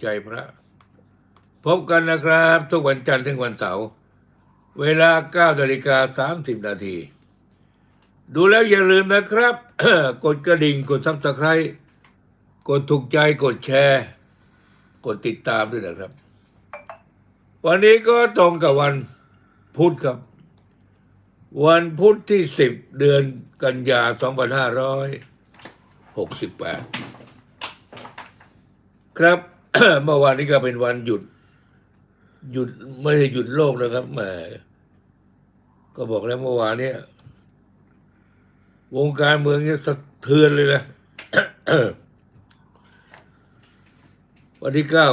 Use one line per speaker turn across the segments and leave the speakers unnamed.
ใจพระ พบกันนะครับ ทุกวันจันทร์ถึงวันเสาร์เวลา9นาฬิกา30 นาที ดูแล้วอย่าลืมนะครับ กดกระดิ่ง กดซับสไครต์กดถูกใจกดแชร์ กดติดตามด้วยนะครับ วันนี้ก็ตรงกับวันพุธครับ วันพุธที่ 10 เดือนกันยา 2568 ครับ เมื่อวานนี้ก็เป็นวันหยุด หยุดไม่ได้หยุดโลกนะครับแหมก็บอกแล้วเมื่อวานเนี้ยวงการเมืองเนี่ยสะเทือนเลยนะวันที่เก้า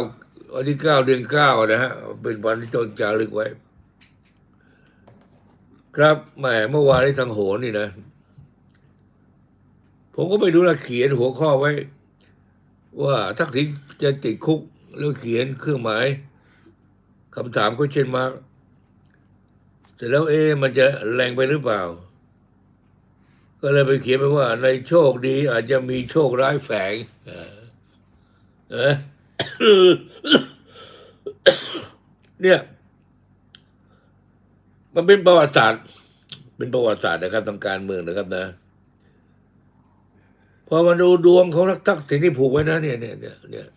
วันที่เก้าเดือนเก้านะฮะเป็นวันที่ต้นจารึกไว้ ครับแหมเมื่อวานนี้ทางโหนนี่นะ ผมก็ไปดูแลเขียนหัวข้อไว้ ว่าทักษิณจะติดคุกแล้วเขียนเครื่องหมายคำถามก็เช่นมาเสร็จแล้วเอ๊มันจะแรงไปหรือเปล่า ก็เลยไปเขียนไปว่า ในโชคดีอาจจะมีโชคร้ายแฝงเออเนี่ย มันเป็นประวัติศาสตร์ เป็นประวัติศาสตร์นะครับทางการเมืองนะครับนะ อมาดูดวงของนักทักษิณที่ผูกไว้นะเนี่ยเนี่ยเนี่ยเนี่ย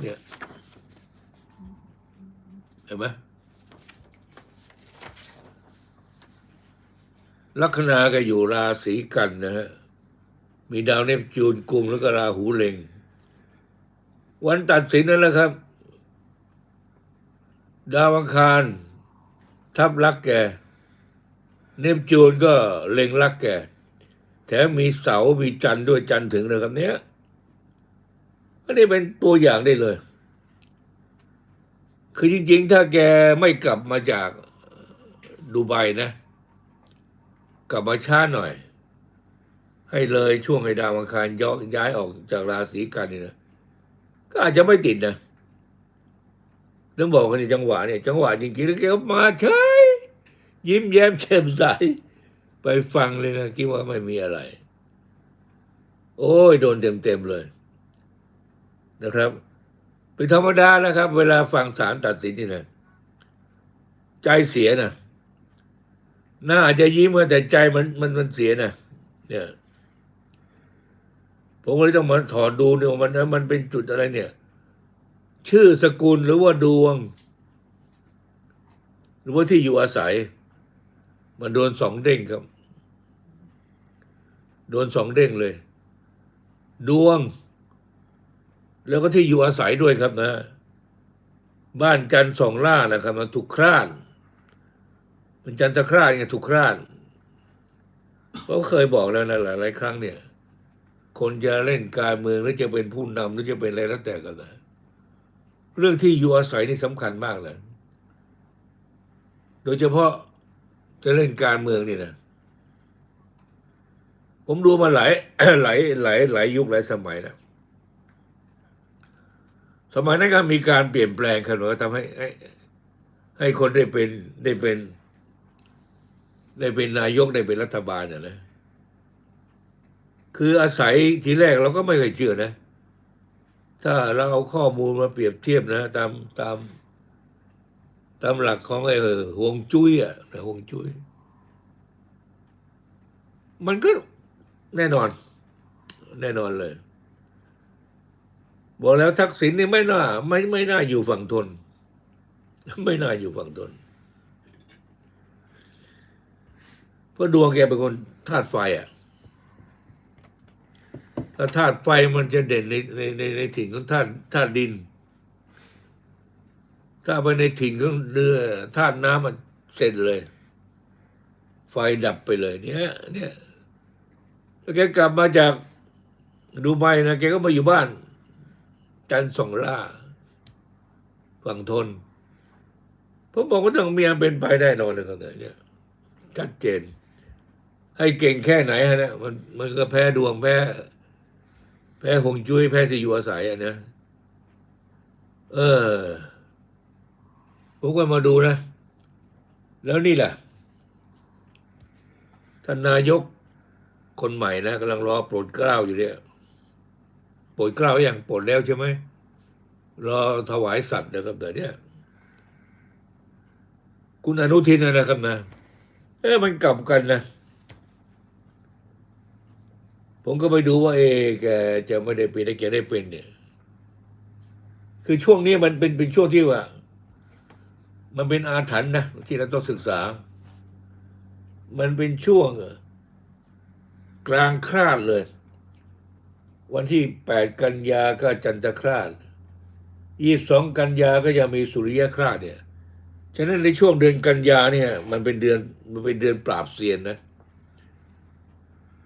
เนี่ยเห็นไหมลัคนาก็อยู่ราศีกันนะฮะ มีดาวเนปจูนกลุ่มแล้วก็ราหูเล็ง วันตัดสินนั่นแหละครับ ดาวอังคาร ทับลักแก เนปจูนก็เล็งลักแก แถมมีเสามีจันทร์ด้วยจันทร์ถึงนะครับเนี้ยอันนี้เป็นตัวอย่างได้เลย คือจริง ๆ ถ้าแกไม่กลับมาจากดูไบนะ กลับมาช้าหน่อย ให้เลยช่วงไอ้ดาวอังคารย้อนย้ายออกจากราศีกันนี่นะก็อาจจะไม่ติดนะต้องบอกกันในจังหวะเนี่ยจังหวะจริงๆแล้วแกมาใช่ยิ้มแย้มแจ่มใส ไปฟังเลยนะคิดว่าไม่มีอะไร โอ้ย โดนเต็มๆเลย นะครับเป็นธรรมดาแล้วครับ เวลาฟังศาลตัดสินนี่นะใจเสียนะหน้าอาจจะยิ้มแต่ใจมันมันมันเสียนะเนี่ยผมก็เลยต้องมาถอดดูเนี่ยว่ามันมันเป็นจุดอะไรเนี่ย ชื่อสกุลหรือว่าดวง หรือว่าที่อยู่อาศัย มันโดนสองเด้งครับ โดนสองเด้งเลย ดวง แล้วก็ที่อยู่อาศัยด้วยครับนะ บ้านจันทร์สองล่านะครับ มันถูกคร้านมันจันทร์คร้านไงถูกคร้านก็เคยบอกแล้วนะหลายๆครั้งเนี่ย คนจะเล่นการเมืองหรือจะเป็นผู้นำหรือจะเป็นอะไรแล้วแต่ก็นะเรื่องที่อยู่อาศัยนี่สำคัญมากเลย โดยเฉพาะ จะเล่นการเมืองนี่นะผมดูมาหลายหลายหลายหลายยุคหลายสมัยนะสมัยนั้นก็มีการเปลี่ยนแปลงกันว่าทำให้ให้ให้คนได้เป็นได้เป็น ได้เป็นนายกได้เป็นรัฐบาลน่ะนะคืออาศัยทีแรกเราก็ไม่เคยเชื่อนะ ถ้าเราเอาข้อมูลมาเปรียบเทียบนะ ตามตาม ตามหลักของไอ้ห่วงจุ้ยอะห่วงจุ้ย มันก็แน่นอน แน่นอนเลย บอกแล้วทักษิณนี่ไม่น่า ไม่ไม่น่าอยู่ฝั่งทน ไม่น่าอยู่ฝั่งทนเพราะดวงแกเป็นคนธาตุไฟอะถ้าธาตุไฟมันจะเด่นในในในในถิ่นของธาตุธาตุดิน ถ้าไปในถิ่นของเนื้อธาตุน้ำมันเสร็จเลย ไฟดับไปเลย เนี่ยเนี่ยแล้วแกกลับมาจากดูไบนะแกก็มาอยู่บ้าน จันทร์สองล่า ฝั่งทนผมบอกว่าต้องมีอันเป็นไปได้นอนเลยครับเนี่ยชัดเจน ให้เก่งแค่ไหนฮะเนี่ยมันมันก็แพ้ดวงแพ้ แพ้หงจุ้ยแพ้ที่อยู่อาศัยอะนะเออ ผมก็มาดูนะ แล้วนี่แหละท่านนายกคนใหม่นะกำลังรอโปรดเกล้าอยู่เนี่ยโปรดเกล้าอย่างโปรดแล้วใช่ไหมรอถวายสัตว์นะครับแต่เนี่ยคุณอนุทินนะครับนะเอ๊ะมันกลับกันนะ ผมก็ไปดูว่า เอแกจะไม่ได้เป็นได้แกได้เป็นเนี่ย คือช่วงนี้มันเป็นเป็นช่วงที่ว่า มันเป็นอาถรรพ์นะที่เราต้องศึกษา มันเป็นช่วงกลางคราดเลย วันที่แปดกันยาก็จันทคราชยี่สองกันยาก็ยังมีสุริยคราชเนี่ยฉะนั้นในช่วงเดือนกันยาเนี่ย มันเป็นเดือนมันเป็นเดือนปราบเซียนนะ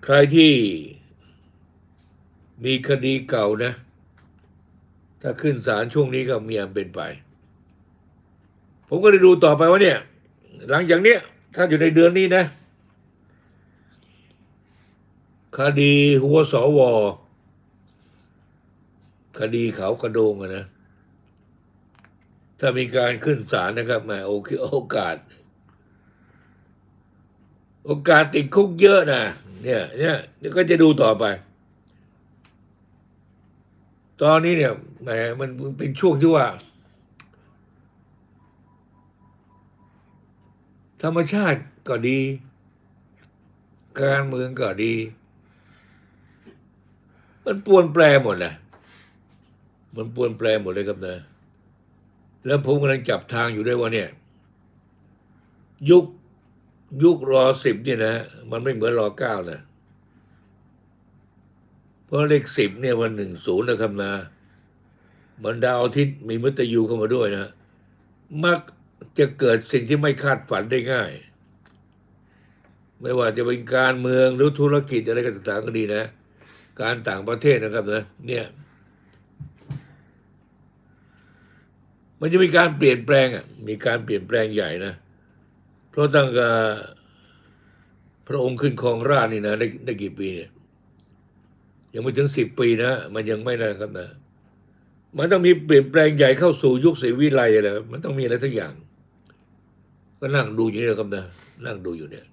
ใครที่มีคดีเก่านะ ถ้าขึ้นศาลช่วงนี้ก็มีอันเป็นไป ผมก็ได้ดูต่อไปว่าเนี่ย หลังจากเนี้ยถ้าอยู่ในเดือนนี้นะ คดีหัวสวคดีเขากระโดงอะนะ ถ้ามีการขึ้นศาลนะครับแหมโอเคโอกาส โอกาสติดคุกเยอะนะเนี่ยเนี่ยเดี๋ยก็จะดูต่อไป ตอนนี้เนี่ยแหมมันเป็นช่วงที่ว่า ธรรมชาติก็ดี การเมืองก็ดี มันปวนแปรหมดนะมันปวนแปรหมดเลยครับนะแล้วผมกำลังจับทางอยู่ด้วยว่าเนี่ย ยุคยุครอสิบเนี่ยนะ มันไม่เหมือนรอเก้านะเพราะเลขสิบเนี่ยวันหนึ่งศูนย์นะครับนะมันดาวอาทิตย์มีมฤตยูเข้ามาด้วยนะมัก จะเกิดสิ่งที่ไม่คาดฝันได้ง่าย ไม่ว่าจะเป็นการเมืองหรือธุรกิจอะไรก็ต่างๆก็ดีนะ การต่างประเทศนะครับนะเนี่ยมันจะมีการเปลี่ยนแปลงอะมีการเปลี่ยนแปลงใหญ่นะเพราะตั้งแต่พระองค์ขึ้นครองราชนี่นะได้ได้กี่ปีเนี่ยยังไม่ถึงสิบปีนะมันยังไม่นะครับนะมันต้องมีเปลี่ยนแปลงใหญ่เข้าสู่ยุคศรีวิไลอะไรมันต้องมีอะไรทุกอย่าง ก็นั่งดูอยู่นี่นะครับนะนั่งดูอยู่เนี่ย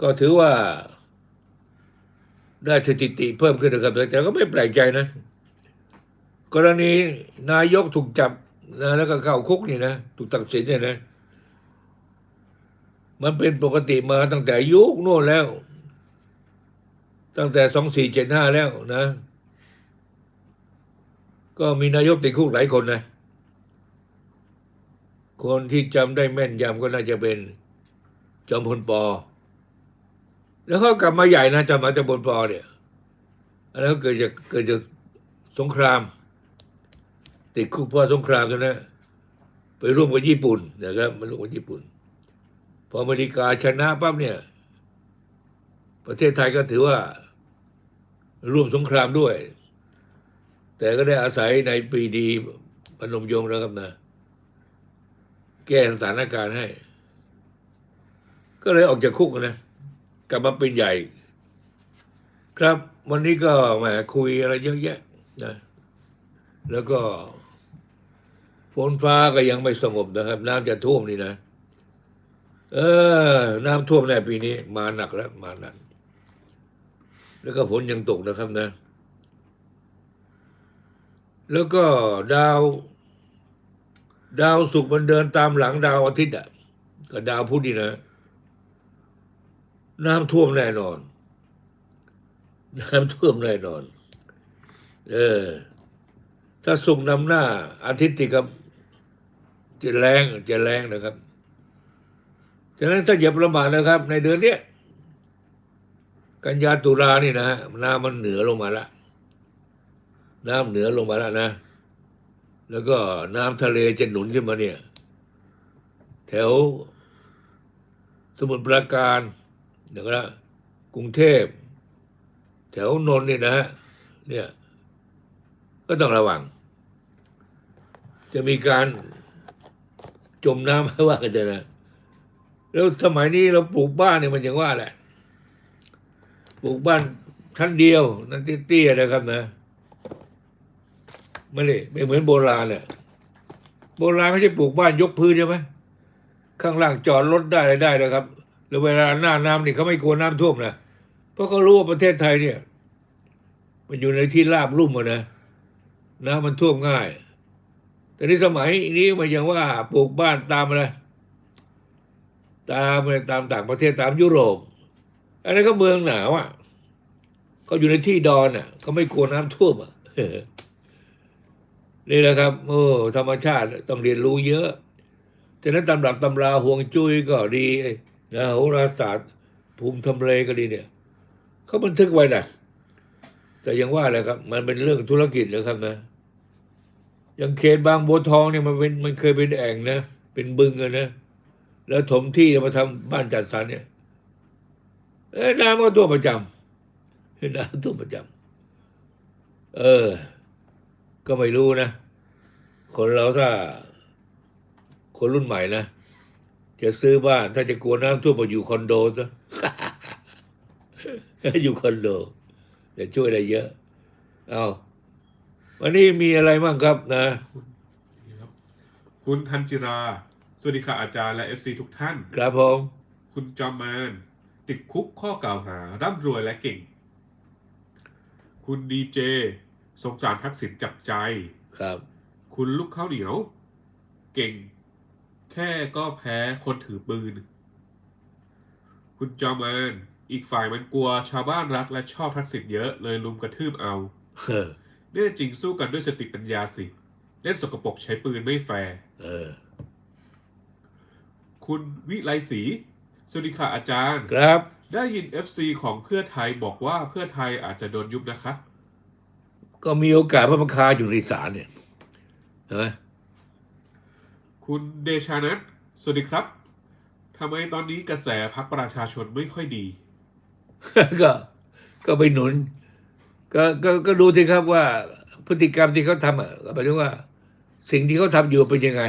ก็ถือว่า ได้สถิติเพิ่มขึ้นนะครับแต่ก็ไม่แปลกใจนะ กรณีนายกถูกจับนะแล้วก็เข้าคุกนี่นะถูกตัดสินเนี่ยนะ มันเป็นปกติมาตั้งแต่ยุคโน่นแล้ว ตั้งแต่สองสี่เจ็ดห้าแล้วนะ ก็มีนายกติดคุกหลายคนนะ คนที่จำได้แม่นยำก็น่าจะเป็นจอมพลปอ แล้วเขากลับมาใหญ่นะจอมมาจอมพลปอเนี่ยอันนั้นก็เกิดจากเกิดจากสงคราม ติดคุกเพราะสงครามใช่ไหมไปร่วมกับญี่ปุ่นนะครับมาร่วมกับญี่ปุ่น พออเมริกาชนะปั๊บเนี่ย ประเทศไทยก็ถือว่า ร่วมสงครามด้วย แต่ก็ได้อาศัยในปีดีพนมยงค์นะครับนะ แก้สถานการณ์ให้ ก็เลยออกจากคุกนะ กลับมาเป็นใหญ่ ครับวันนี้ก็แหมคุยอะไรเยอะแยะนะแล้วก็ฝนฟ้าก็ยังไม่สงบนะครับ น้ำจะท่วมนี่นะ เออ น้ำท่วมในปีนี้ มาหนักแล้ว มาหนัก แล้วก็ฝนยังตกนะครับนะ แล้วก็ดาว ดาวศุกร์มันเดินตามหลังดาวอาทิตย์อะกับดาวพุธนี่นะ น้ำท่วมแน่นอน น้ำท่วมแน่นอน เออ ถ้าศุกร์นำหน้า อาทิตย์ที่ครับ จะแรงจะแรงนะครับฉะนั้นถ้าอย่าประมาทนะครับ ในเดือนเนี้ยกันยาตุลานี่นะน้ำมันเหนือลงมาแล้วน้ำเหนือลงมาแล้วนะ แล้วก็น้ำทะเลจะหนุนขึ้นมาเนี่ย แถวสมุทรปราการเดี๋ยวนะกรุงเทพ แถวนนท์นี่นะ เนี่ย ก็ต้องระวัง จะมีการจมน้ำไม่ว่ากันเถอะนะแล้วสมัยนี้เราปลูกบ้านเนี่ยมันอย่างว่าแหละ ปลูกบ้านชั้นเดียว นั่นเตี้ยๆนะครับนะ ไม่ได้ไม่เหมือนโบราณเนี่ยโบราณเขาจะปลูกบ้านยกพื้นใช่ไหมข้างล่างจอดรถได้อะไรได้นะครับแล้วเวลาหน้าน้ำนี่เขาไม่กลัวน้ำท่วมนะเพราะเขารู้ว่าประเทศไทยเนี่ย มันอยู่ในที่ราบลุ่มอะนะน้ำมันท่วมง่าย แต่ในสมัยนี้มันยังว่าปลูกบ้านตามอะไรตามอะไรตามต่างประเทศตามยุโรปอันนั้นก็เมืองหนาวอะเขาอยู่ในที่ดอนอะเขาไม่กลัวน้ำท่วมอะ นี่แหละครับโอ้ธรรมชาติต้องเรียนรู้เยอะฉะนั้นตำรับตำราห่วงจุ้ยก็ดีนะโหราศาสตร์ภูมิทำเลก็ดีเนี่ยเขาบันทึกไว้นะแต่ยังว่าแหละครับ มันเป็นเรื่องธุรกิจนะครับนะอย่างเขตบางบัวทองเนี่ยมันเป็นมันเคยเป็นแอ่งนะเป็นบึงอะนะแล้วถมที่มาทำบ้านจัดสรรเนี่ยน้ำก็ท่วประจำน้ำท่วประจำเออ ก็ไม่รู้นะ คนเราถ้า คนรุ่นใหม่นะ จะซื้อบ้าน ถ้าจะกลัวน้ำท่วมมาอยู่คอนโดซะอยู่คอนโดจะช่วยได้เยอะ เอาวันนี้มีอะไรบ้างครับนะ
นี่ครับคุณทันจิรา สวัสดีค่ะอาจารย์และ FC ทุกท่าน
ครับผม
คุณจอมแมนติดคุกข้อกล่าวหา ร่ำรวยและเก่ง คุณดีเจ สงสารทักษิณจับใจ
ครับ
คุณลูกข้าวเหนียว เก่ง แค่ก็แพ้คนถือปืน คุณจอมแมนอีกฝ่ายมันกลัวชาวบ้านรักและชอบทักษิณเยอะเลยลุมกระทืบเอา
เออ
แน่จริงสู้กันด้วยสติปัญญาสิ เล่นสกปรกใช้ปืนไม่แฟร์
เออ
คุณวิไลศรีสวัสดีค่ะอาจารย์
ครับ
ได้ยิน FC ของเพื่อไทยบอกว่าเพื่อไทยอาจจะโดนยุบนะคะ
ก็มีโอกาสพระประคาอยู่ในศาลเนี่ยเห็นไหม
คุณเดชานัทสวัสดีครับทำไมตอนนี้กระแสพักประชาชนไม่ค่อยดี
ก็ก็ไปหนุน ก็ก็ก็ดูสิครับว่าพฤติกรรมที่เขาทำอะก็หมายถึงว่า สิ่งที่เขาทำอยู่เป็นยังไง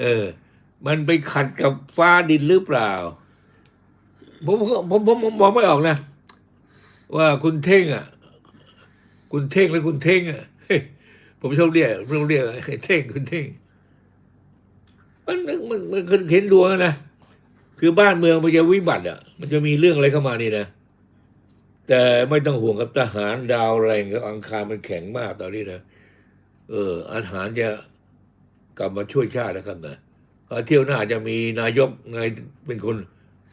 เออ มันไปขัดกับฟ้าดินหรือเปล่า ผมผมผมผมมองไม่ออกนะ ว่าคุณเท่งอะ คุณเท่งหรือคุณเท่งอะผมชอบเรียกชอบเรียกไอ้เท่งคุณเท่งมันมันมันเห็นดวงนะคือบ้านเมืองมันจะวิบัติอะ มันจะมีเรื่องอะไรเข้ามานี่นะแต่ไม่ต้องห่วงกับทหารดาวแรงกับอังคารมันแข็งมากตอนนี้นะเอออาหารจะกลับมาช่วยชาตินะครับนะเที่ยวหน้าจะมีนายกไงเป็นคน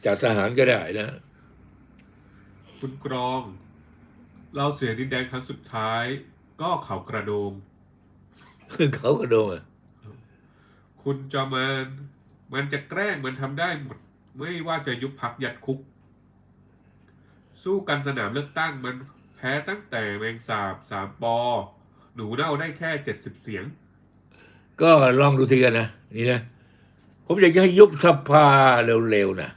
จากทหารก็ได้นะ
คุณกรอง เราเสียดินแดนครั้งสุดท้าย ก็เขากระโดง
เขาก็โดนอะ
คุณจอมานมันจะแกล้งมันทำได้หมด ไม่ว่าจะยุบพักยัดคุก สู้กันสนามเลือกตั้งมันแพ้ตั้งแต่แมงสาบสามปอ หนูเน่าได้แค่เจ็ดสิบเสียง
ก็ลองดูทีกันนะนี่นะผมอยากจะให้ยุบสภาเร็วๆนะ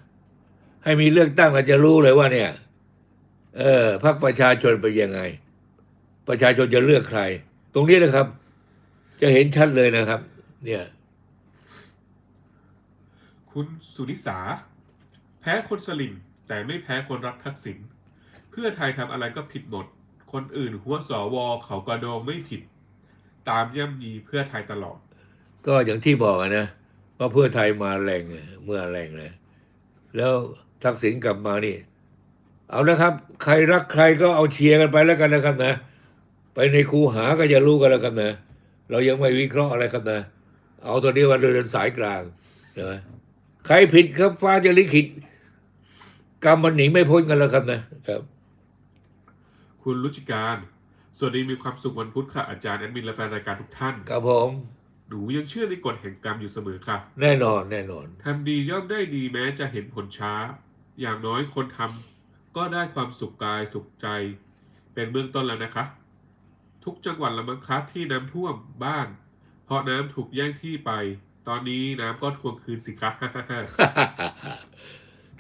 ให้มีเลือกตั้งเราจะรู้เลยว่าเนี่ย เออพรรคประชาชนเป็นยังไง ประชาชนจะเลือกใคร ตรงนี้นะครับ จะเห็นชัดเลยนะครับ เนี่ย
คุณสุนิสา แพ้คนสลิมแต่ไม่แพ้คนรักทักษิณเพื่อไทยทำอะไรก็ผิดหมด คนอื่นหัวสวเขากระโดงไม่ผิด ตามย่ำยีเพื่อไทยตลอด
ก็อย่างที่บอกอะนะว่าเพื่อไทยมาแรงอะเมื่อแรงเลยแล้วทักษิณกลับมานี่ เอานะครับ ใครรักใครก็เอาเชียร์กันไปแล้วกันนะครับนะ ไปในคูหาก็จะรู้กันแล้วกันนะ เรายังไม่วิเคราะห์อะไรครับนะ เอาตัวนี้ว่าเดินสายกลางนะใครผิดครับฟ้าจะลิขิตกรรมมันหนีไม่พ้นกันแล้วครับนะครับ
คุณรุจิการ สวัสดีมีความสุขวันพุธค่ะ อาจารย์แอดมินและแฟนรายการทุกท่าน
ครับผม
หนูยังเชื่อในกฎแห่งกรรมอยู่เสมอค่ะ
แน่นอนแน่นอน
ทำดีย่อมได้ดีแม้จะเห็นผลช้า อย่างน้อยคนทำ ก็ได้ความสุขกายสุขใจ เป็นเบื้องต้นแล้วนะคะ ทุกจังหวัดละมั้งคะที่น้ำท่วมบ้าน เพราะน้ำถูกแย่งที่ไป ตอนนี้น้ำก็ทวงคืนสิคะ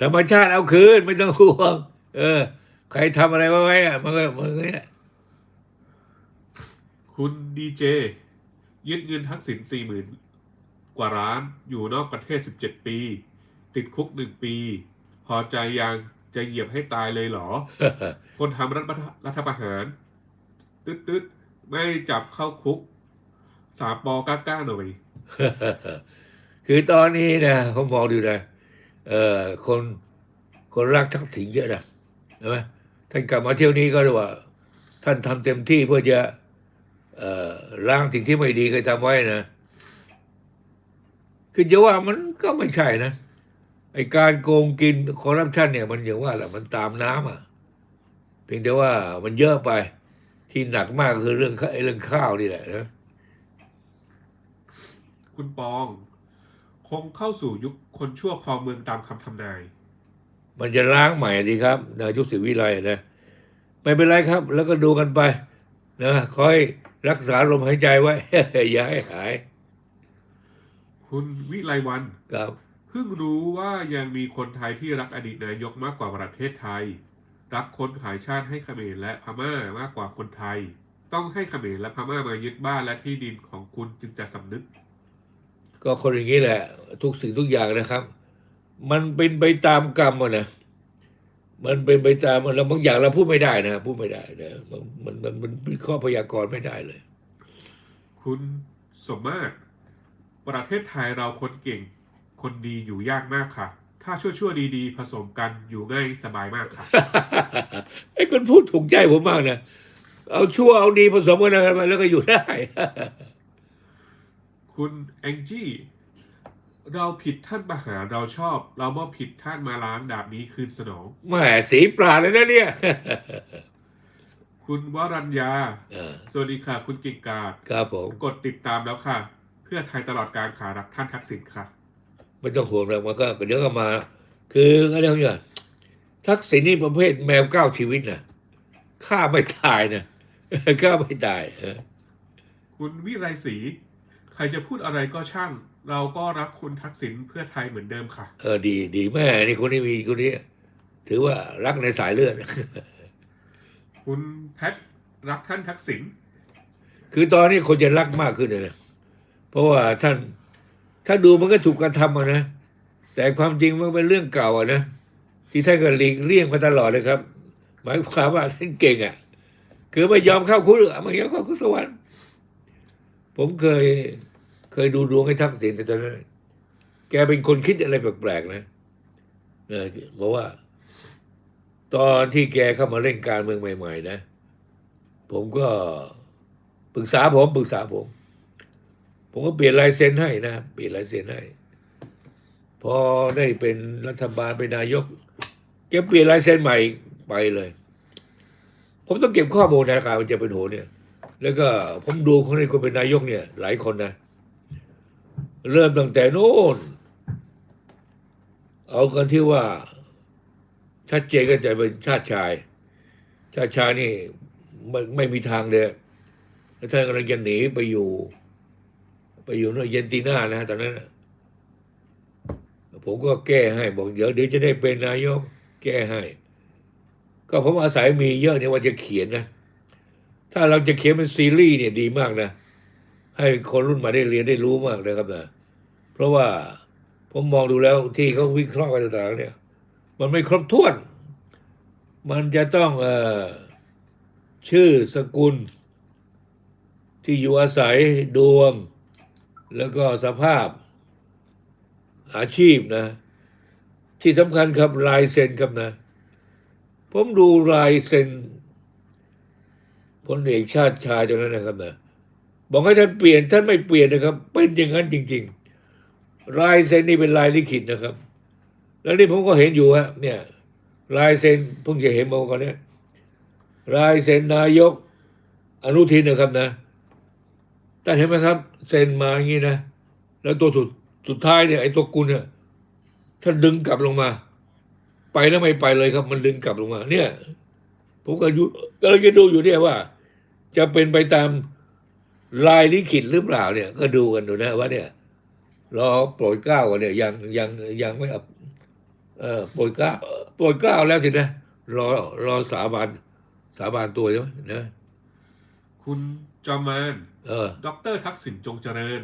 ธรรมชาติเอาคืนไม่ต้องห่วง เออ ใครทำอะไรไว้ไว้อะมันก็มันก็เนี่ย
คุณดีเจยึดเงินทักษิณสี่หมื่นกว่าร้านอยู่นอกประเทศสิบเจ็ดปี ติดคุกหนึ่งปี พอใจยัง จะเหยียบให้ตายเลยเหรอ คนทำรัฐประรัฐประหาร ตึ๊ดตึ๊ดไม่จับเข้าคุก สามปอกล้าๆหน่อย
คือตอนนี้นะผมมองดูนะเออคนคนรักทักษิณเยอะนะใช่ไหมท่านกลับมาเที่ยวนี้ก็เรียกว่า ท่านทำเต็มที่เพื่อจะเอ่อล้างสิ่งที่ไม่ดีเคยทำไว้นะคือจะว่ามันก็ไม่ใช่นะ ไอการโกงกินคอร์รัปชันเนี่ยมันอย่างว่าแหละมันตามน้ำอะเพียงแต่ว่ามันเยอะไปที่หนักมากคือเรื่องข้าไอ้เรื่องข้าวนี่แหละนะ
คุณปอง คงเข้าสู่ยุคคนชั่วครองเมืองตามคำทำนาย
มันจะล้างใหม่ดีครับนายกศิวิไลนะไม่เป็นไรครับ แล้วก็ดูกันไปนะคอยรักษาลมหายใจไว้ อย่าให้หาย
คุณวิไลวัน
ครับ
เพิ่งรู้ว่ายังมีคนไทยที่รักอดีตนายกมากกว่าประเทศไทย รักคนขายชาติให้เขมรและพม่ามากกว่าคนไทย ต้องให้เขมรและพม่ามายึดบ้านและที่ดินของคุณจึงจะสำนึก
ก็คนอย่างนี้แหละ ทุกสิ่งทุกอย่างนะครับ มันเป็นไปตามกรรมอะนะมันเป็นไปตามเราบางอย่างเราพูดไม่ได้นะพูดไม่ได้นะมันมันมันมันเป็นข้อพยากรณ์ไม่ได้เลย
คุณสมมาตรประเทศไทยเราคนเก่ง คนดีอยู่ยากมากค่ะ ถ้าชั่วชั่วๆดีๆผสมกันอยู่ง่ายสบายมากค่ะ
ไอ้คนพูดถูกใจผมมากนะเอาชั่วเอาดีผสมกันนะมาแล้วก็อยู่ได้
คุณแองจี้เราผิดท่านมาหาเราชอบ เราบ่ผิดท่านมาล้างดาบนี้คืนสนอง
แหมสีปราดเลยนะเนี่ย
คุณวรัญญา
เออ
สวัสดีค่ะ คุณกิงกาด
ครับผม
กดติดตามแล้วค่ะ เพื่อไทยตลอดการขารักท่านทักษิณค่ะ
ไม่ต้องห่วงแล้วมันก็เดี๋ยวก็มา คืออะไรเนี่ยทักษิณนี่ประเภทแมวเก้าชีวิตนะฆ่าไม่ตายนะฆ่าไม่ตายเออ
คุณวิไรศรีใครจะพูดอะไรก็ช่าง เราก็รักคุณทักษิณเพื่อไทยเหมือนเดิมค่ะ
เออดีดีแม่นี่คนนี้มีคนนี้ถือว่ารักในสายเลือด
คุณแพทรักท่านทักษิณ
คือตอนนี้คนจะรักมากขึ้นเลยนะเพราะว่าท่าน ถ้าดูมันก็ถูกกระทำอะนะ แต่ความจริงมันเป็นเรื่องเก่าอะนะ ที่ท่านก็หลีกเลี่ยงมาตลอดเลยครับ หมายความว่าท่านเก่งอะคือไม่ยอมเข้าคุกไม่ยอมเข้าคุกสวรรค์ ผมเคยเคยดูดวงให้ทักษิณแต่ตอนนั้นแกเป็นคนคิดอะไรแปลกๆนะเออบอกว่า ตอนที่แกเข้ามาเล่นการเมืองใหม่ ๆ นะ ผมก็ปรึกษาผมปรึกษาผม ผมก็เปลี่ยนลายเซ็นให้นะ เปลี่ยนลายเซ็นให้ พอได้เป็นรัฐบาลเป็นนายกแกเปลี่ยนลายเซ็นใหม่ไปเลย ผมต้องเก็บข้อมูลนะครับมันจะเป็นโหเนี่ย แล้วก็ผมดูคนในคนเป็นนายกเนี่ย หลายคนนะ เริ่มตั้งแต่โน้น เอากันที่ว่าชัดเจนก็จะเป็นชาติชาย ชาติชายนี่ไม่ไม่มีทางเลยแล้วท่านกำลังจะหนีไปอยู่ ไปอยู่ในเยนติน่านะตอนนั้นผมก็แก้ให้บอกเดี๋ยวเดี๋ยวจะได้เป็นนายกแก้ให้ ก็ผมอาศัยมีเยอะเนี่ยว่าจะเขียนนะ ถ้าเราจะเขียนเป็นซีรีส์เนี่ยดีมากนะ ให้คนรุ่นใหมาได้เรียนได้รู้มากนะครับนะเพราะว่าผมมองดูแล้วที่เขาวิเคราะห์กันต่างๆเนี่ย มันไม่ครบถ้วน มันจะต้องเอ่อชื่อสกุล ที่อยู่อาศัยดวง แล้วก็สภาพอาชีพนะ ที่สำคัญครับลายเซ็นครับนะ ผมดูลายเซ็นพลเอกชาติชายตรงนั้นนะครับนะบอกให้ท่านเปลี่ยนท่านไม่เปลี่ยนนะครับ เป็นอย่างนั้นจริง ๆ ลายเซ็นนี่เป็นลายลิขิตนะครับ แล้วนี่ผมก็เห็นอยู่ฮะเนี่ยลายเซ็นเพิ่งจะเห็นมาก่อนเนี่ยลายเซ็นนายกอนุทินนะครับนะ ท่เห็นไหมครับ เซ็นมาอย่างนี้นะ แล้วตัวสุดสุดท้ายเนี่ยไอ้ตัวกุลเนี่ยท่าดึงกลับลงมา ไปแล้วไม่ไปเลยครับ มันดึงกลับลงมา เนี่ย ผมก็อยู่ก็เลยจะดูอยู่เนี่ยว่า จะเป็นไปตามลายลิขิตหรือเปล่าเนี่ย ก็ดูกันดูนะว่าเนี่ยรอโปรดเกล้ากันเนี่ยยังยังยังไม่เอาเออโปรดเกล้าโปรดเกล้าแล้วสินะรอรอสาบานสาบานตัวใช่ไหมนะ
คุณ จอมมาน
เออ
ดรทักษิณจงเจริญ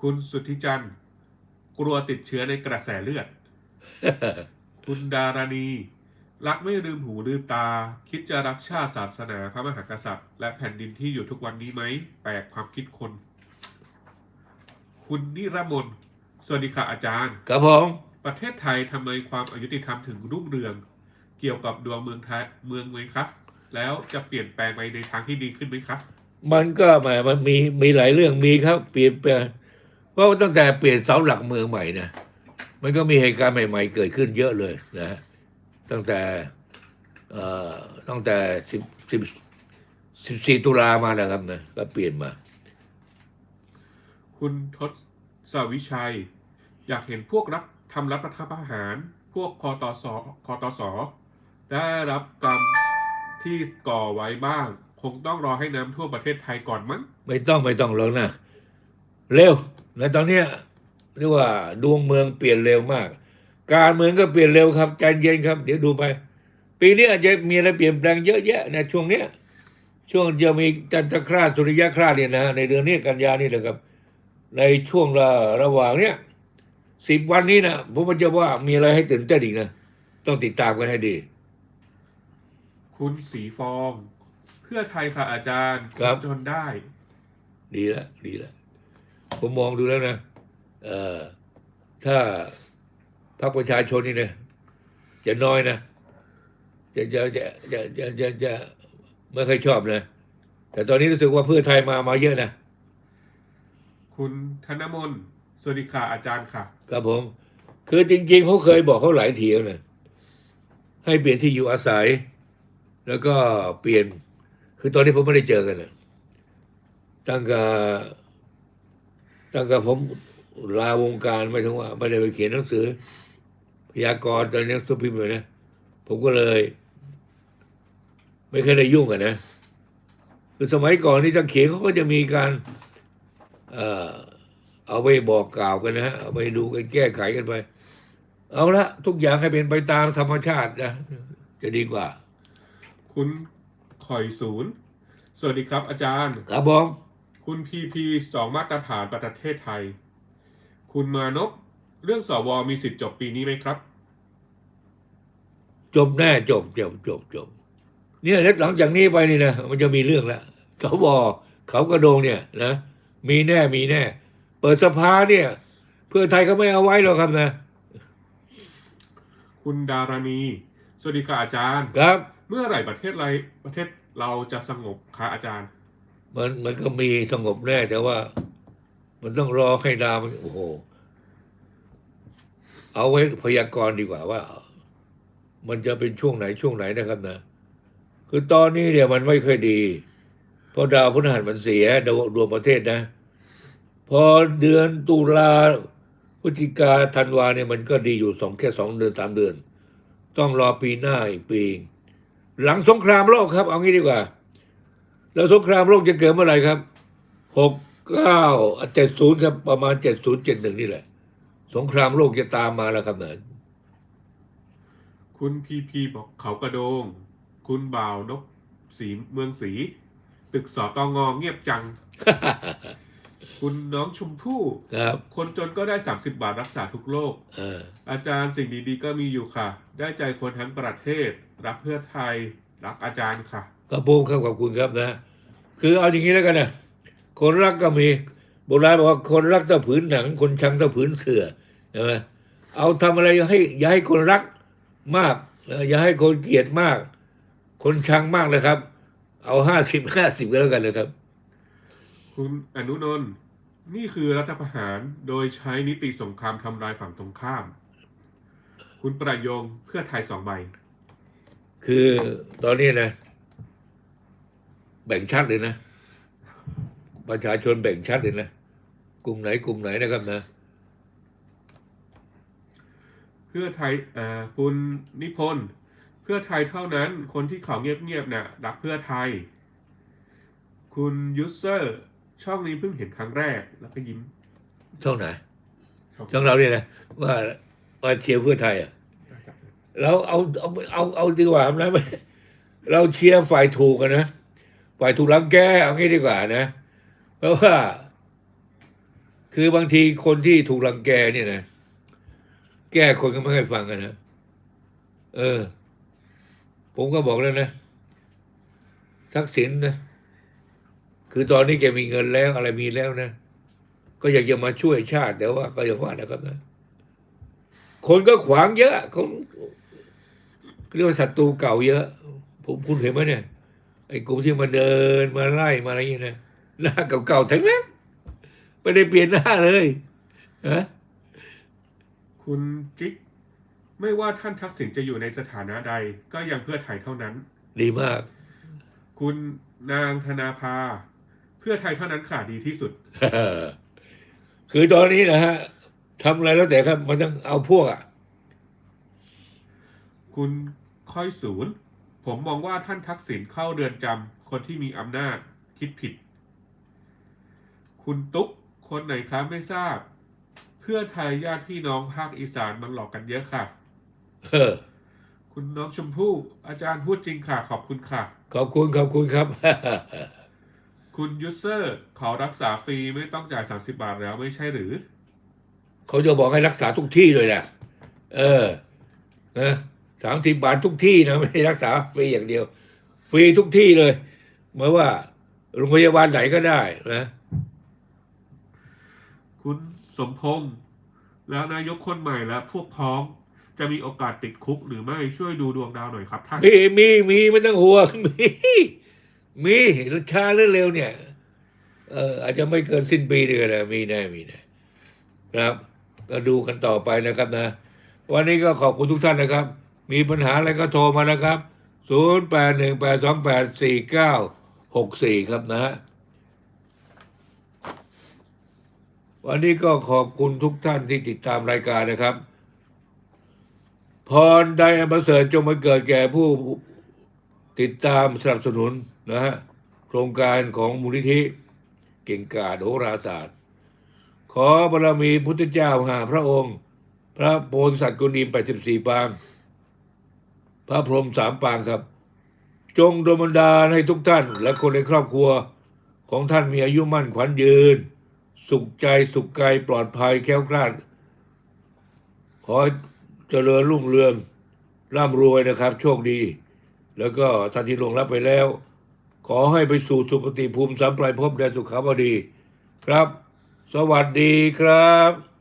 คุณสุทธิจันทร์ กลัวติดเชื้อในกระแสเลือด คุณดารานีรักไม่ลืมหูลืมตา คิดจะรักชาติศาสนาพระมหากษัตริย์ และแผ่นดินที่อยู่ทุกวันนี้ไหม แปลกความคิดคน คุณนิรมนสวัสดีค่ะอาจารย์
ครับผม
ประเทศไทยทำไมความอายุติธรรมถึงรุ่งเรือง เกี่ยวกับดวงเมืองไทยเมืองไหมครับ แล้วจะเปลี่ยนแปลงไปในทางที่ดีขึ้นไหมครับ
มันก็หมมันมีมีหลายเรื่องมีครับเปลี่ยนแปลงเพราะว่าตั้งแต่เปลี่ยนเสาหลักเมืองใหม่นะมันก็มีเหตุการณ์ใหม่ ๆ เกิดขึ้นเยอะเลยนะตั้งแต่เอ่อตั้งแต่สิบสิบสิบสี่ตุลามาแล้วครับนะก็เปลี่ยนมา
คุณทศวิชัย อยากเห็นพวกรับทำรัฐประหาร พวกคอตสคอตสได้รับกรรมที่ก่อไว้บ้าง คงต้องรอให้น้ำท่วมประเทศไทยก่อนมั้ง
ไม่ต้องไม่ต้องหรอกนะ เร็วในตอนเนี้ยเรียกว่าดวงเมืองเปลี่ยนเร็วมาก การเมืองก็เปลี่ยนเร็วครับใจเย็นครับ เดี๋ยวดูไป ปีนี้อาจจะมีอะไรเปลี่ยนแปลงเยอะแยะในช่วงเนี้ยช่วงจะมีจันทคราสสุริยคราสเนี่ยนะในเดือนนี้กันยานี่นะครับ ในช่วงระระหว่างเนี้ยสิบวันนี้นะผมมันจะว่ามีอะไรให้ตื่นเต้นอีกนะ ต้องติดตามกันให้ดี
คุณสีฟอง เพื่อไทยค่ะอาจารย์
ครับ
จนได้
ดีแล้วดีแล้วผมมองดูแล้วนะเอ่อถ้าพรรคประชาชนนี่นะจะน้อยนะจะจะจะจะจะจะจะไม่ค่อยชอบนะ แต่ตอนนี้รู้สึกว่าเพื่อไทยมามาเยอะนะ
คุณธนมนต์สวัสดีค่ะอาจารย์ค่ะ
ครับผม คือจริง ๆเขาเคยบอกเขาหลายทีแล้วนะให้เปลี่ยนที่อยู่อาศัย แล้วก็เปลี่ยน คือตอนนี้ผมไม่ได้เจอกันนะตั้งแต่ตั้งแต่ผมลาวงการไม่ถึงว่าไม่ได้ไปเขียนหนังสือ พยากรณ์ตอนนี้สุพิมพ์เลยนะ ผมก็เลย ไม่เคยได้ยุ่งกันนะคือสมัยก่อนนี่ถ้าเขียนเขาก็จะมีการ เอ่อเอาไปบอกกล่าวกันนะฮะเอาไปดูกันแก้ไขกันไป เอาละทุกอย่างให้เป็นไปตามธรรมชาตินะ จะดีกว่า
คุณ ข่อยศูนย์สวัสดีครับอาจารย์
ครับผม
คุณพีพีสองมาตรฐานประเทศไทย คุณมานพเรื่องสวมีสิทธิ์จบปีนี้ไหมครับ
จบแน่จบจบจบจบเนี่ยแล้วหลังจากนี้ไปนี่นะมันจะมีเรื่องแล้วเขาบอกเขากระโดงเนี่ยนะมีแน่มีแน่ เปิดสภาเนี่ย เพื่อไทยเขาไม่เอาไว้หรอกครับนะ
คุณดารณี สวัสดีค่ะอาจารย์
ครับ
เมื่อไหร่ประเทศไรประเทศเราจะสงบคะอาจารย์
มันมันก็มีสงบแน่แต่ว่า มันต้องรอให้ดาวมันโอ้โห เอาไว้พยากรณ์ดีกว่าว่า มันจะเป็นช่วงไหนช่วงไหนนะครับนะ คือตอนนี้เนี่ยมันไม่ค่อยดี เพราะดาวพฤหัสมันเสียดาวดวงประเทศนะ พอเดือนตุลาพฤศจิกาธันวาเนี่ยมันก็ดีอยู่สองแค่สองเดือนสามเดือน ต้องรอปีหน้าอีกปี หลังสงครามโลกครับ เอางี้ดีกว่า แล้วสงครามโลกจะเกิดเมื่อไหร่ครับหกเก้าเจ็ดศูนย์ครับประมาณเจ็ดศูนย์เจ็ดหนึ่งนี่แหละ สงครามโลกจะตามมาแล้วครับเนี่ย
คุณพีพีบอกเขากระโดง คุณบ่าวนกสีเมืองสี ตึกสอตองอเงียบจัง คุณน้องชมพู่
ครับ
คนจนก็ได้ 30 บาทรักษาทุกโรค
เออ
อาจารย์สิ่งดีๆก็มีอยู่ค่ะ ได้ใจคนทั้งประเทศ รักเพื่อไทย รักอาจารย์ค่ะ
ก็พูดครับขอบคุณครับนะ คือเอาอย่างนี้แล้วกันนะคนรักก็มีโบราณบอกว่าคนรักเท่าผืนหนัง คนชังเท่าผืนเสือใช่ไหมเอาทำอะไรให้อย่าให้คนรักมากเอออย่าให้คนเกลียดมาก คนชังมากเลยครับ เอาห้าสิบห้าสิบก็แล้วกันเลยครับ
คุณอนุนนท์ นี่คือรัฐประหารโดยใช้นิติสงครามทำลายฝั่งตรงข้าม คุณประยงเพื่อไทยสองใบ
คือตอนนี้นะ แบ่งชัดเลยนะ ประชาชนแบ่งชัดเลยนะ กลุ่มไหนกลุ่มไหนนะครับนะ
เพื่อไทยเอ่อคุณนิพนธ์เพื่อไทยเท่านั้น คนที่เขาเงียบๆน่ะรักเพื่อไทย คุณยูเซอร์ ช่องนี้เพิ่งเห็นครั้งแรกแล้วก็ยิ้ม
ช่องไหน
ช่อง
ช่องเราเนี่ยนะว่าว่าเชียร์เพื่อไทยอะเราเอาเอาเอาเอาดีกว่านะไม่เราเชียร์ฝ่ายถูกกันนะฝ่ายถูกรังแกเอางี้ดีกว่านะ เพราะว่า คือบางทีคนที่ถูกรังแกเนี่ยนะแก้คนก็ไม่เคยฟังกันนะเออ ผมก็บอกแล้วนะทักษิณนะ คือตอนนี้แกมีเงินแล้วอะไรมีแล้วนะ ก็อยากจะมาช่วยชาติแต่ว่าก็อย่างว่านะครับนะ คนก็ขวางเยอะคนเรียกว่าศัตรูเก่าเยอะ ผมคุณเห็นไหมเนี่ย ไอ้กลุ่มที่มาเดินมาไล่มาอะไรอย่างเงี้ยนะหน้าเก่าๆทั้งนั้นไม่ได้เปลี่ยนหน้าเลยฮะ
คุณจิ๊กไม่ว่าท่านทักษิณจะอยู่ในสถานะใด ก็ยังเพื่อไทยเท่านั้น
ดีมาก
คุณนางธนาภาเพื่อไทยเท่านั้นค่ะดีที่สุด
คือตอนนี้นะฮะทำอะไรแล้วแต่ครับ มันต้องเอาพวกอะ
คุณค่อยศูนย์ ผมมองว่าท่านทักษิณเข้าเรือนจำคนที่มีอำนาจคิดผิด คุณตุ๊ก คนไหนคะไม่ทราบ เพื่อไทยญาติพี่น้องภาคอีสานมันหลอกกันเยอะค่ะ
เออ
คุณน้องชมพู่อาจารย์พูดจริงค่ะ ขอบคุณค่ะ
ขอบคุณขอบคุณครับ
คุณยูเซอร์ขอรักษาฟรีไม่ต้องจ่าย 30 บาทแล้วไม่ใช่หรือ
เขาจะบอกให้รักษาทุกที่เลยนะเออนะสามสิบบาททุกที่นะไม่ได้รักษาฟรีอย่างเดียว ฟรีทุกที่เลยหมายว่าโรงพยาบาลไหนก็ได้นะ
คุณสมพงษ์แล้วนายกคนใหม่และพวกพ้องจะมีโอกาสติดคุกหรือไม่ช่วยดูดวงดาวหน่อยครับท่าน
มีมีมีไม่ต้องห่วงมี มีช้าหรือเร็วเนี่ย เอออาจจะไม่เกินสิ้นปีเดือนนะมีแน่มีแน่ครับก็ดูกันต่อไปนะครับนะ วันนี้ก็ขอบคุณทุกท่านนะครับ มีปัญหาอะไรก็โทรมานะครับศูนย์แปดหนึ่งแปดสองแปดสี่เก้าหกสี่ครับนะ วันนี้ก็ขอบคุณทุกท่านที่ติดตามรายการนะครับ พรใดอันประเสริฐจงมาเกิดแก่ผู้ ติดตามสนับสนุนนะฮะโครงการของมูลนิธิเก่งกาจโหราศาสตร์ ขอบารมีพุทธเจ้าหาพระองค์ พระโพธิสัตว์กุณีแปดสิบสี่ปาง พระพรหมสามปางครับ จงดนบันดาลให้ทุกท่าน และคนในครอบครัวของท่านมีอายุมั่นขวัญยืน สุขใจสุขกายปลอดภัยแคล้วคลาด ขอเจริญรุ่งเรืองร่ำรวยนะครับ โชคดี แล้วก็ท่านที่ลงรับไปแล้ว ขอให้ไปสู่สุคติภูมิสัมปลายภพแดนสุขาวดี ครับ สวัสดีครับ